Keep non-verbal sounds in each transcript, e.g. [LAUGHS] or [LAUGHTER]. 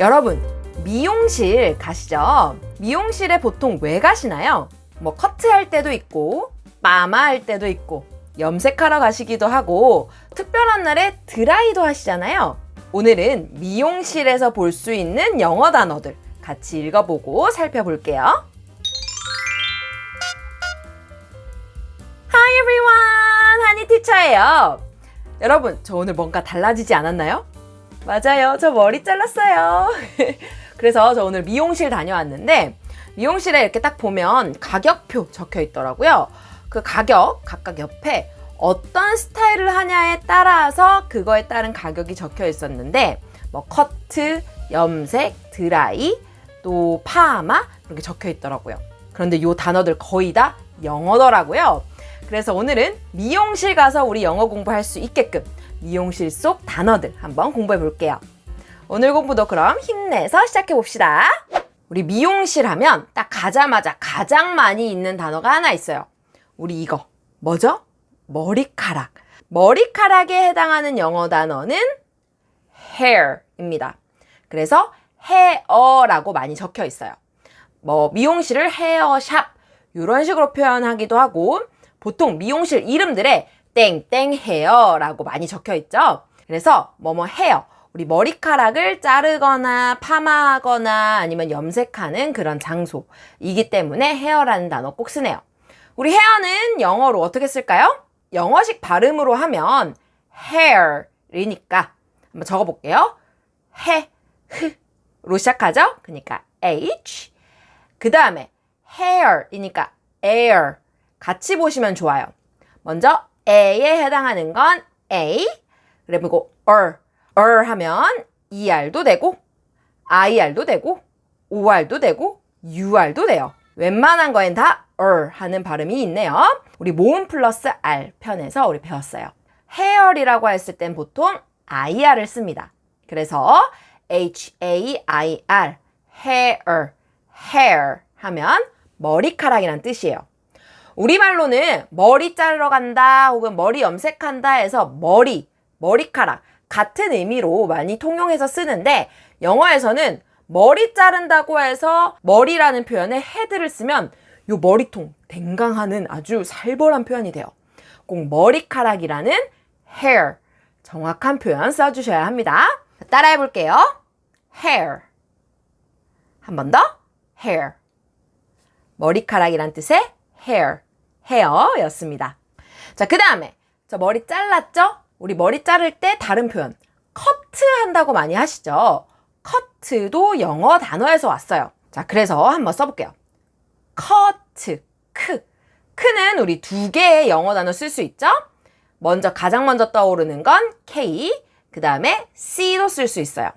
여러분, 미용실 가시죠? 미용실에 보통 왜 가시나요? 뭐 커트할 때도 있고, 마마할 때도 있고, 염색하러 가시기도 하고, 특별한 날에 드라이도 하시잖아요. 오늘은 미용실에서 볼 수 있는 영어 단어들 같이 읽어보고 살펴볼게요. Hi everyone! 하니 티처예요. 여러분, 저 오늘 뭔가 달라지지 않았나요? 맞아요. 저 머리 잘랐어요. [LAUGHS] 그래서 저 오늘 미용실 다녀왔는데 미용실에 이렇게 딱 보면 가격표 적혀 있더라고요. 그 가격 각각 옆에 어떤 스타일을 하냐에 따라서 그거에 따른 가격이 적혀 있었는데 뭐 커트, 염색, 드라이, 또 파마 이렇게 적혀 있더라고요. 그런데 요 단어들 거의 다 영어더라고요. 그래서 오늘은 미용실 가서 우리 영어 공부할 수 있게끔 미용실 속 단어들 한번 공부해 볼게요. 오늘 공부도 그럼 힘내서 시작해 봅시다. 우리 미용실 하면 딱 가자마자 가장 많이 있는 단어가 하나 있어요. 우리 이거. 뭐죠? 머리카락. 머리카락에 해당하는 영어 단어는 hair입니다. 그래서 헤어라고 많이 적혀 있어요. 뭐 미용실을 헤어샵 이런 식으로 표현하기도 하고 보통 미용실 이름들에 땡땡 헤어 라고 많이 적혀 있죠. 그래서 뭐뭐 헤어 우리 머리카락을 자르거나 파마하거나 아니면 염색하는 그런 장소이기 때문에 헤어라는 단어 꼭 쓰네요. 우리 헤어는 영어로 어떻게 쓸까요? 영어식 발음으로 하면 hair이니까 한번 적어볼게요. 해, 흐로 시작하죠? 그러니까 h. 그 다음에 hair이니까 air. 같이 보시면 좋아요. 먼저 a에 해당하는 건 a. 그리고 er. er 하면 er도 되고 ir도 되고 or도 되고 ur도 돼요. 웬만한 거엔 다 er 하는 발음이 있네요. 우리 모음 플러스 r 편에서 우리 배웠어요. hair이라고 했을 땐 보통 ir을 씁니다. 그래서 h-a-i-r hair hair 하면 머리카락이란 뜻이에요. 우리말로는 머리 자르러 간다 혹은 머리 염색한다 해서 머리, 머리카락 같은 의미로 많이 통용해서 쓰는데 영어에서는 머리 자른다고 해서 머리라는 표현에 헤드를 쓰면 요 머리통 댕강하는 아주 살벌한 표현이 돼요. 꼭 머리카락이라는 hair 정확한 표현 써주셔야 합니다. 따라해 볼게요. hair 한 번 더 hair 머리카락이란 뜻의 hair 헤어였습니다. 자, 그 다음에 저 머리 잘랐죠? 우리 머리 자를 때 다른 표현 커트 한다고 많이 하시죠? 커트도 영어 단어에서 왔어요. 자, 그래서 한번 써볼게요. 커트, 크. 크는 우리 두 개의 영어 단어 쓸 수 있죠? 먼저 가장 먼저 떠오르는 건 K, 그 다음에 C도 쓸수 있어요.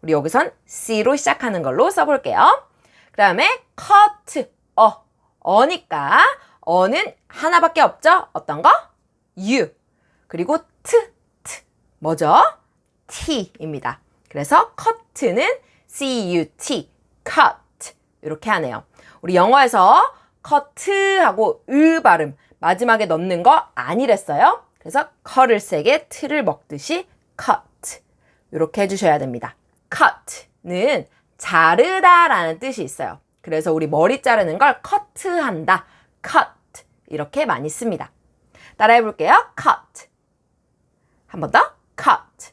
우리 여기선 C로 시작하는 걸로 써볼게요. 그 다음에 커트, 어, 어니까 어는 하나밖에 없죠? 어떤 거? U. 그리고 트, 트. 뭐죠? T입니다. 그래서 cut는 C-U-T, cut. 이렇게 하네요. 우리 영어에서 cut하고 으 발음 마지막에 넣는 거 아니랬어요. 그래서 컬을 세게 틀을 먹듯이 cut. 이렇게 해주셔야 됩니다. cut는 자르다라는 뜻이 있어요. 그래서 우리 머리 자르는 걸 커트한다. Cut 이렇게 많이 씁니다. 따라해 볼게요. cut 한 번 더. cut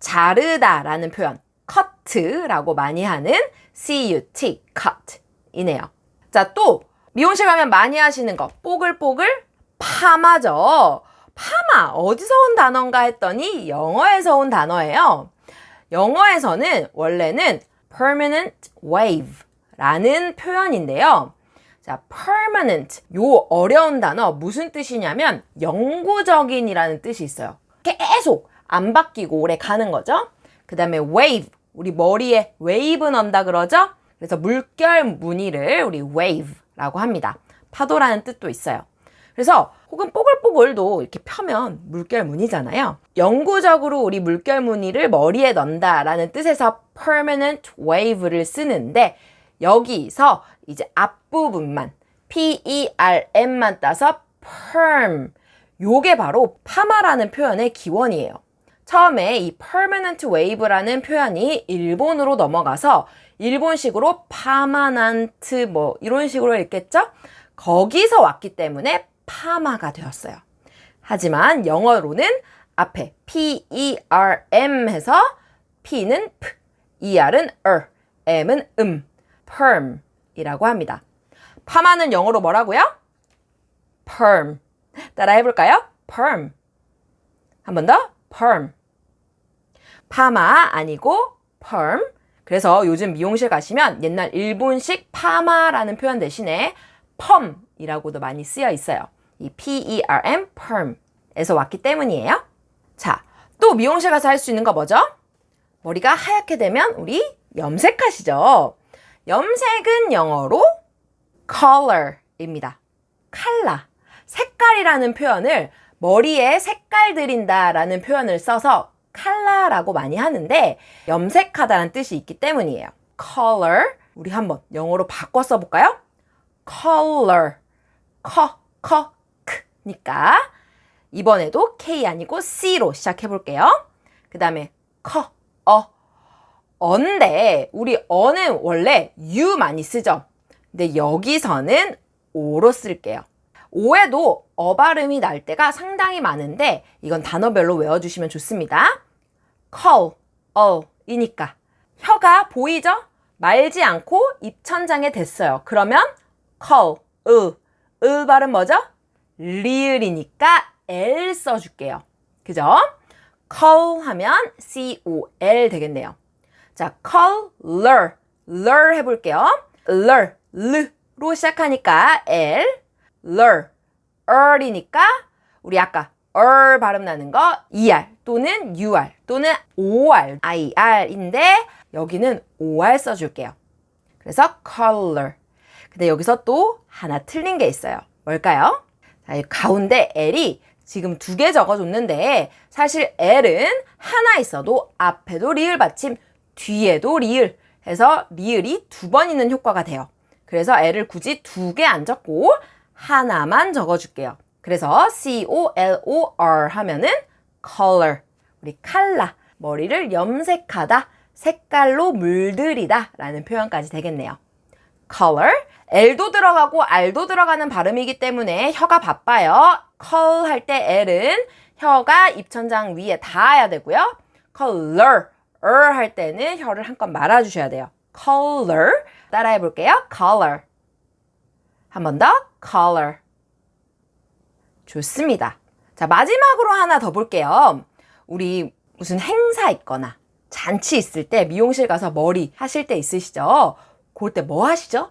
자르다라는 표현 cut라고 많이 하는 cut cut 이네요. 자, 또 미용실 가면 많이 하시는 거 뽀글뽀글 파마죠. 파마 어디서 온 단어인가 했더니 영어에서 온 단어예요. 영어에서는 원래는 permanent wave라는 표현인데요. 자, permanent. 요 어려운 단어 무슨 뜻이냐면 영구적인이라는 뜻이 있어요. 계속 안 바뀌고 오래 가는 거죠. 그 다음에 wave. 우리 머리에 웨이브 넣는다 그러죠? 그래서 물결 무늬를 우리 wave라고 합니다. 파도라는 뜻도 있어요. 그래서 혹은 뽀글뽀글도 이렇게 펴면 물결 무늬잖아요. 영구적으로 우리 물결 무늬를 머리에 넣는다라는 뜻에서 permanent wave를 쓰는데 여기서 이제 앞부분만 P-E-R-M만 따서 perm 요게 바로 파마라는 표현의 기원이에요. 처음에 이 permanent wave라는 표현이 일본으로 넘어가서 일본식으로 permanent 뭐 이런 식으로 읽겠죠? 거기서 왔기 때문에 파마가 되었어요. 하지만 영어로는 앞에 P-E-R-M 해서 P는 P, ER은 er, M은 음, perm 이라고 합니다. 파마는 영어로 뭐라고요? perm. 따라 해볼까요? perm. 한 번 더. perm. 파마 아니고 perm. 그래서 요즘 미용실 가시면 옛날 일본식 파마라는 표현 대신에 펌이라고도 많이 쓰여 있어요. 이 P-E-R-M, perm에서 왔기 때문이에요. 자, 또 미용실 가서 할 수 있는 거 뭐죠? 머리가 하얗게 되면 우리 염색하시죠. 염색은 영어로 color입니다. 칼라. 색깔이라는 표현을 머리에 색깔 들인다라는 표현을 써서 칼라라고 많이 하는데 염색하다라는 뜻이 있기 때문이에요. color. 우리 한번 영어로 바꿔 써볼까요? color. 커, 커, 크니까 이번에도 K 아니고 C로 시작해 볼게요. 그 다음에 커, 어, 어인데 우리 어는 원래 U 많이 쓰죠. 근데 여기서는 오로 쓸게요. 오에도 어 발음이 날 때가 상당히 많은데 이건 단어별로 외워주시면 좋습니다. call, 어, 이니까 혀가 보이죠? 말지 않고 입천장에 댔어요. 그러면 call, 으, 으 발음 뭐죠? 리을이니까 L 써줄게요. 그죠? call 하면 C-O-L 되겠네요. 자, color, ler 해볼게요. ler, l로 시작하니까 L, ler, er이니까 우리 아까 er 발음 나는 거 ER 또는 UR 또는 OR, IR인데 여기는 OR 써줄게요. 그래서 color. 근데 여기서 또 하나 틀린 게 있어요. 뭘까요? 자, 이 가운데 L이 지금 두 개 적어줬는데 사실 L은 하나 있어도 앞에도 리을 받침, 뒤에도 리을 해서 리을이 두 번 있는 효과가 돼요. 그래서 L을 굳이 두 개 안 적고 하나만 적어줄게요. 그래서 C-O-L-O-R 하면은 color, 우리 칼라, 머리를 염색하다, 색깔로 물들이다 라는 표현까지 되겠네요. color, L도 들어가고 R도 들어가는 발음이기 때문에 혀가 바빠요. call 할 때 L은 혀가 입천장 위에 닿아야 되고요. color, er 할 때는 혀를 한껏 말아주셔야 돼요. color, 따라해 볼게요. color. 한 번 더, color. 좋습니다. 자, 마지막으로 하나 더 볼게요. 우리 무슨 행사 있거나 잔치 있을 때 미용실 가서 머리 하실 때 있으시죠? 그럴 때 뭐 하시죠?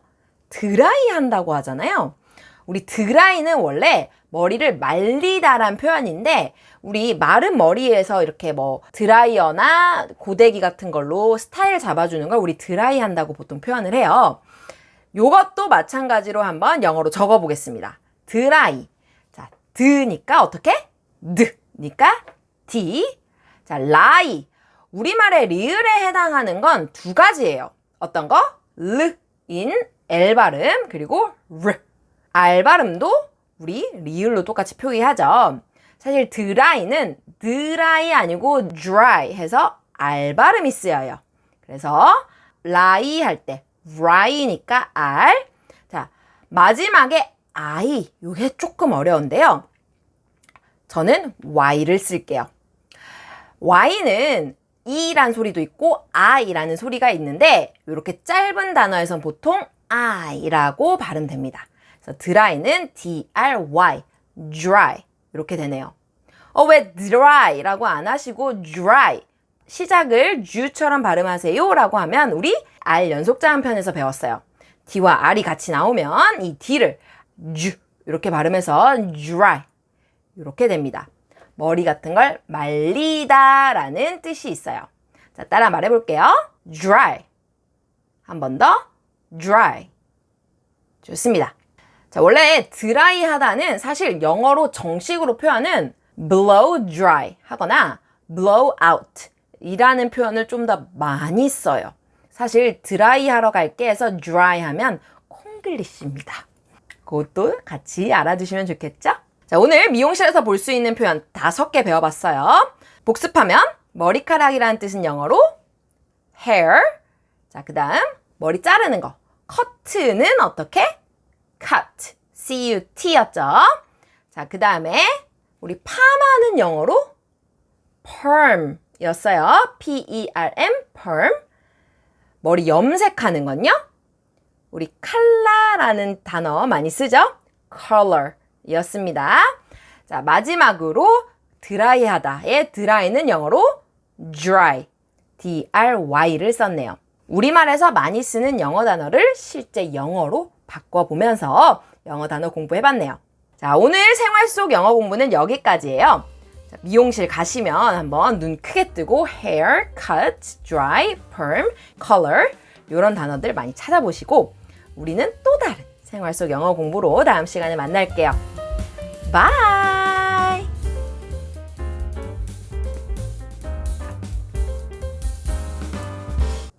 드라이 한다고 하잖아요. 우리 드라이는 원래 머리를 말리다란 표현인데 우리 마른 머리에서 이렇게 뭐 드라이어나 고데기 같은 걸로 스타일 잡아주는 걸 우리 드라이 한다고 보통 표현을 해요. 요것도 마찬가지로 한번 영어로 적어 보겠습니다. 드라이. 자, 드니까 어떻게? 드니까 D. 자, 라이. 우리말의 리을에 해당하는 건 두 가지예요. 어떤 거? 르인 L 발음 그리고 르. R 발음도 우리 리을로 똑같이 표기하죠. 사실 드라이는 드라이 아니고 dry 해서 R 발음이 쓰여요. 그래서 라이 할 때 라이니까 R. 자, 마지막에 I. 요게 조금 어려운데요. 저는 Y를 쓸게요. Y는 E란 소리도 있고 I라는 소리가 있는데 이렇게 짧은 단어에선 보통 I라고 발음됩니다. 그래서 dry는 D-R-Y, dry 이렇게 되네요. 어, 왜 dry라고 안 하시고 dry 시작을 U처럼 발음하세요 라고 하면 우리 R 연속자음 편에서 배웠어요. D와 R이 같이 나오면 이 D를 U 이렇게 발음해서 dry 이렇게 됩니다. 머리 같은 걸 말리다 라는 뜻이 있어요. 자, 따라 말해 볼게요. dry. 한 번 더. dry. 좋습니다. 자, 원래 드라이 하다는 사실 영어로 정식으로 표현은 blow dry 하거나 blow out 이라는 표현을 좀 더 많이 써요. 사실 드라이 하러 갈게 해서 dry 하면 콩글리시입니다. 그것도 같이 알아두시면 좋겠죠? 자, 오늘 미용실에서 볼 수 있는 표현 다섯 개 배워봤어요. 복습하면 머리카락이라는 뜻은 영어로 hair. 자, 그 다음 머리 자르는 거. cut는 어떻게? Cut. C-U-T였죠. 자, 그 다음에 우리 파마는 영어로 perm 였어요. P-E-R-M, perm. 머리 염색하는 건요? 우리 칼라라는 단어 많이 쓰죠? color 였습니다. 자, 마지막으로 드라이하다의 드라이는 영어로 dry, D-R-Y를 썼네요. 우리말에서 많이 쓰는 영어 단어를 실제 영어로 바꿔보면서 영어 단어 공부해봤네요. 자, 오늘 생활 속 영어 공부는 여기까지예요. 자, 미용실 가시면 한번 눈 크게 뜨고 hair, cut, dry, perm, color 이런 단어들 많이 찾아보시고 우리는 또 다른 생활 속 영어 공부로 다음 시간에 만날게요. 바이!